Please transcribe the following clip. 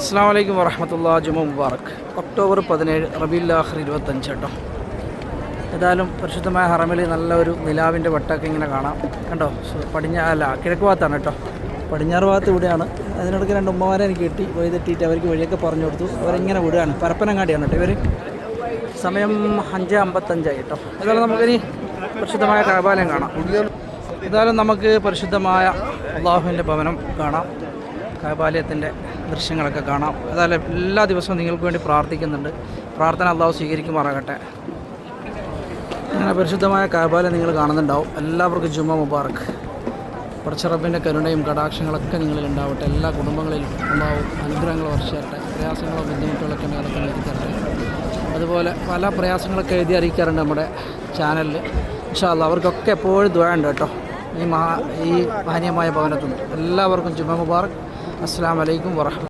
അസ്സാം വലൈക്കും വറഹമത്തുള്ള ജുമ മുബാറക് ഒക്ടോബർ പതിനേഴ് റബീല്ലാഹർ ഇരുപത്തഞ്ച് കേട്ടോ. ഏതായാലും പരിശുദ്ധമായ ഹറമിൽ നല്ലൊരു നിലാവിന്റെ വട്ടമൊക്കെ ഇങ്ങനെ കാണാം. കണ്ടോ? പടിഞ്ഞ അല്ല കിഴക്ക് ഭാഗത്താണ് കേട്ടോ. പടിഞ്ഞാറ് ഭാഗത്ത് ഇവിടെയാണ്. അതിനിടയ്ക്ക് രണ്ട് ഉമ്മമാരെ എനിക്ക് കിട്ടി. വഴി തെറ്റിയിട്ട് അവർക്ക് വഴിയൊക്കെ പറഞ്ഞു കൊടുത്തു. അവരിങ്ങനെ വിടുകയാണ്. പരപ്പനങ്ങാടിയാണ് കേട്ടോ ഇവർ സമയം അഞ്ച് അമ്പത്തഞ്ചായി കേട്ടോ. അതുപോലെ നമുക്കിനി പരിശുദ്ധമായ കഴബാലയം കാണാം. ഏതായാലും നമുക്ക് പരിശുദ്ധമായ അള്ളാഹുവിന്റെ ഭവനം കാണാം. കൈബാലയത്തിന്റെ ദൃശ്യങ്ങളൊക്കെ കാണാം. അതായത് എല്ലാ ദിവസവും നിങ്ങൾക്ക് വേണ്ടി പ്രാർത്ഥിക്കുന്നുണ്ട്. പ്രാർത്ഥന അള്ളാഹു സ്വീകരിക്കുമാറാകട്ടെ. അങ്ങനെ പരിശുദ്ധമായ കാബാല നിങ്ങൾ കാണുന്നുണ്ടാവും. എല്ലാവർക്കും ജുമ മുബാറക്ക് പടച്ചറബിന്റെ കരുണയും കടാക്ഷങ്ങളൊക്കെ നിങ്ങളിൽ ഉണ്ടാവട്ടെ. എല്ലാ കുടുംബങ്ങളിലും ഉണ്ടാവും. അനുഗ്രഹങ്ങൾ വർഷിച്ചരട്ടെ പ്രയാസങ്ങളോ ബുദ്ധിമുട്ടുകളൊക്കെ ഉണ്ടെങ്കിൽ അതൊക്കെ നീക്കി തരട്ടെ അതുപോലെ പല പ്രയാസങ്ങളൊക്കെ എഴുതി അറിയിക്കാറുണ്ട് നമ്മുടെ ചാനലിൽ ഇൻഷാല്ല അവർക്കൊക്കെ എപ്പോഴും ദ്വയുണ്ട് കേട്ടോ. ഈ മഹാ ഈ മാന്യമായ ഭവനത്തുനിന്ന്. എല്ലാവർക്കും ജുമ മുബാറക്. അസ്സാം വലൈക്കും വറഹ്മ